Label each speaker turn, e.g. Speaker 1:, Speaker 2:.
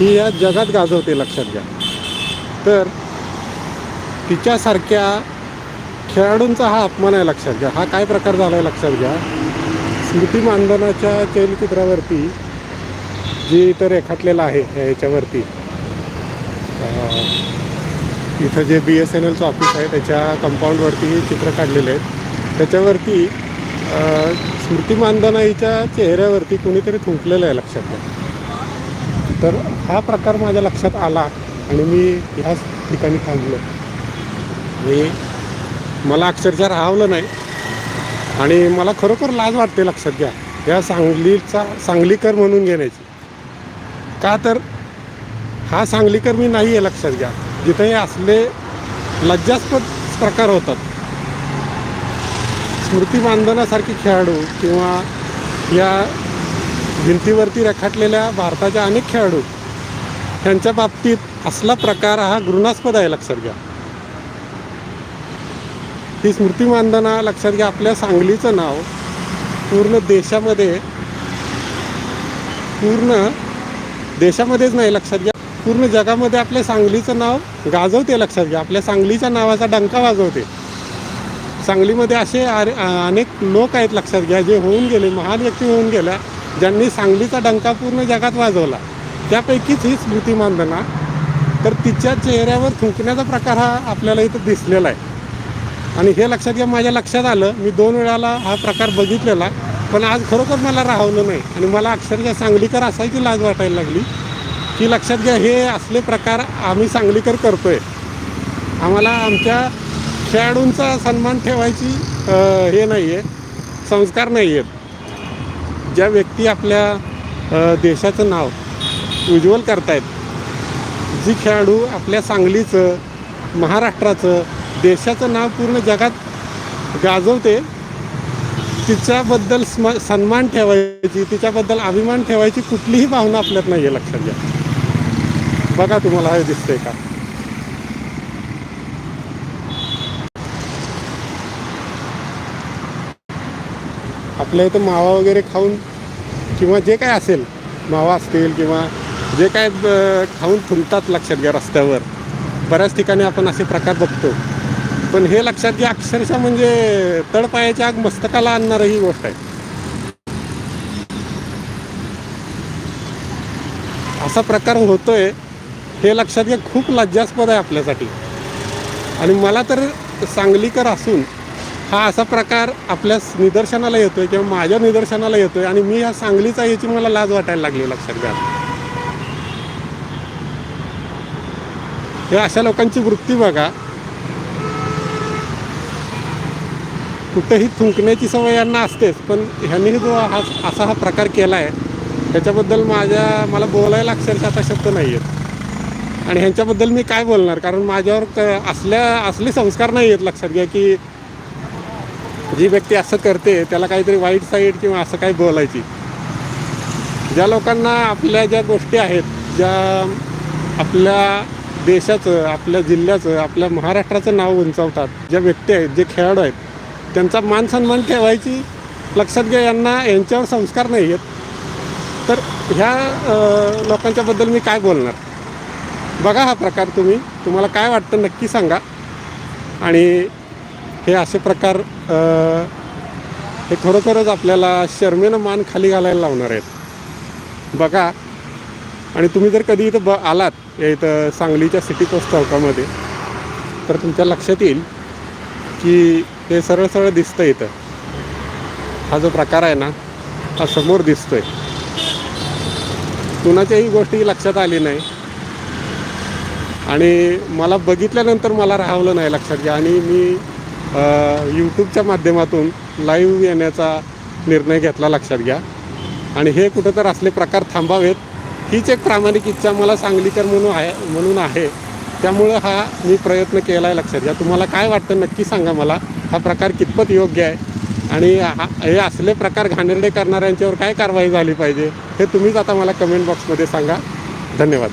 Speaker 1: ही या जगात गाजवते लक्षात घ्या. तर तिच्यासारख्या खेळाडूंचा हा अपमान आहे लक्षात घ्या. हा काय प्रकार झाला आहे लक्षात घ्या. स्मृती मानधनाच्या चैलचित्रावरती जी इथं रेखाटलेलं आहे याच्यावरती इथं जे बी एस एन एलचं ऑफिस आहे त्याच्या कंपाऊंडवरती चित्र काढलेले आहेत. त्याच्यावरती स्मृती स्मृती मानधनाईच्या चेहऱ्यावरती कुणीतरी थुंकलेलं आहे लक्षात घ्या. तर हा प्रकार माझ्या लक्षात आला आणि मी ह्याच ठिकाणी थांबलो. मी मला अक्षरशः राहावलं नाही. आणि मला खरोखर लाज वाटते लक्षात घ्या. या सांगलीचा सांगलीकर म्हणून घेण्याची. का तर हा सांगलीकर मी नाही आहे लक्षात घ्या. जिथे हे असले लज्जास्पद प्रकार होतात. स्मृती मानधनासारखे खेळाडू किंवा या भिंतीवरती रेखाटलेल्या भारताच्या अनेक खेळाडू त्यांच्या बाबतीत असला प्रकार हा घृणास्पद आहे लक्षात घ्या. ही स्मृती मानधना लक्षात घ्या आपल्या सांगलीचं नाव पूर्ण देशामध्ये पूर्ण देशामध्येच नाही लक्षात घ्या. पूर्ण जगामध्ये आपल्या सांगलीचं नाव गाजवते लक्षात घ्या. आपल्या सांगलीच्या नावाचा डंका वाजवते. सांगलीमध्ये असे अनेक लोक आहेत लक्षात घ्या जे होऊन गेले महान व्यक्ती होऊन गेल्या. ज्यांनी सांगलीचा डंका पूर्ण जगात वाजवला त्यापैकीच ही स्मृती मानधना तर तिच्या चेहऱ्यावर थुंकण्याचा प्रकार हा आपल्याला इथं दिसलेला आहे. आणि हे लक्षात घ्या माझ्या लक्षात आलं मी दोन वेळाला हा प्रकार बघितलेला पण आज खरोखर मला राहवलं नाही. आणि मला अक्षरशः सांगलीकर असायची लाज वाटायला लागली की लक्षात घ्या हे असले प्रकार आम्ही सांगलीकर करतोय. आम्हाला आमच्या खेळाडूंचा सन्मान ठेवायची हे नाही आहे संस्कार नाही आहेत ज्या व्यक्ती आपल्या देशाचं नाव उज्ज्वल करतायत जी खेळाडू आपल्या सांगलीचं महाराष्ट्राचं देशाचं नाव पूर्ण जगात गाजवते तिच्याबद्दल स्म सन्मान ठेवायची तिच्याबद्दल अभिमान ठेवायची कुठलीही भावना आपल्यात नाही आहे लक्षात घ्या. बघा तुम्हाला हे दिसतंय का? आपल्या इथं मावा वगैरे खाऊन किंवा जे काय असेल मावा असतील किंवा जे काय खाऊन थुंकतात लक्षात घ्या रस्त्यावर. बऱ्याच ठिकाणी आपण असे प्रकार बघतो. पण हे लक्षात घ्या अक्षरशः म्हणजे तळपायाच्या आग मस्तकाला आणणार ही गोष्ट आहे. असा प्रकार होतोय हे लक्षात घ्या खूप लज्जास्पद आहे आपल्यासाठी. आणि मला तर सांगलीकर असून हा असा प्रकार आपल्या निदर्शनाला येतोय किंवा माझ्या निदर्शनाला येतोय आणि मी ह्या सांगलीचा याची मला लाज वाटायला लागली लक्षात घ्या. हे अशा लोकांची वृत्ती बघा. कुठेही थुंकण्याची सवय यांना असतेच पण ह्यांनी जो हा असा हा प्रकार केला आहे त्याच्याबद्दल माझ्या मला बोलायला अक्षरशः आता शब्द नाही आहेत आणि ह्यांच्याबद्दल मी काय बोलणार? कारण माझ्यावर क- असल्या असले संस्कार नाही आहेत लक्षात घ्या की जी व्यक्ती असं करते त्याला काहीतरी वाईट साईड किंवा असं काही बोलायची. ज्या लोकांना आपल्या ज्या गोष्टी आहेत ज्या आपल्या देशाचं आपल्या जिल्ह्याचं आपल्या महाराष्ट्राचं नाव उंचावतात ज्या व्यक्ती आहेत जे खेळाडू आहेत त्यांचा मान सन्मान ठेवायची लक्षात घ्या यांना यांच्यावर संस्कार नाही आहेत तर ह्या लोकांच्याबद्दल मी काय बोलणार? बघा हा प्रकार तुम्ही. तुम्हाला काय वाटतं नक्की सांगा. आणि हे असे प्रकार हे खरोखरच आपल्याला शर्मेनं मान खाली घालायला लावणार आहेत. बघा आणि तुम्ही जर कधी इथं ब आलात या इथं सांगलीच्या सिटी पोस्ट चौकामध्ये तर तुमच्या लक्षात येईल की हे सरळ सरळ दिसतं इथं. हा जो प्रकार आहे ना हा समोर दिसतोय. कुणाच्याही गोष्टी लक्षात आली नाही. आणि मला बघितल्यानंतर मला राहावलं नाही लक्षात घ्या. आणि मी यूट्यूबच्या माध्यमातून लाईव्ह येण्याचा निर्णय घेतला लक्षात घ्या. आणि हे कुठं तर असले प्रकार थांबावेत. हीच एक प्रामाणिक इच्छा मला सांगलीकर म्हणून आहे म्हणून आहे. त्यामुळं हा मी प्रयत्न केला आहे लक्षात घ्या. तुम्हाला काय वाटतं नक्की सांगा मला. हा प्रकार कितपत योग्य आहे? आणि हा हे असले प्रकार घाणेरडे करणाऱ्यांच्यावर काय कारवाई झाली पाहिजे हे तुम्हीच आता मला कमेंट बॉक्समध्ये सांगा. धन्यवाद.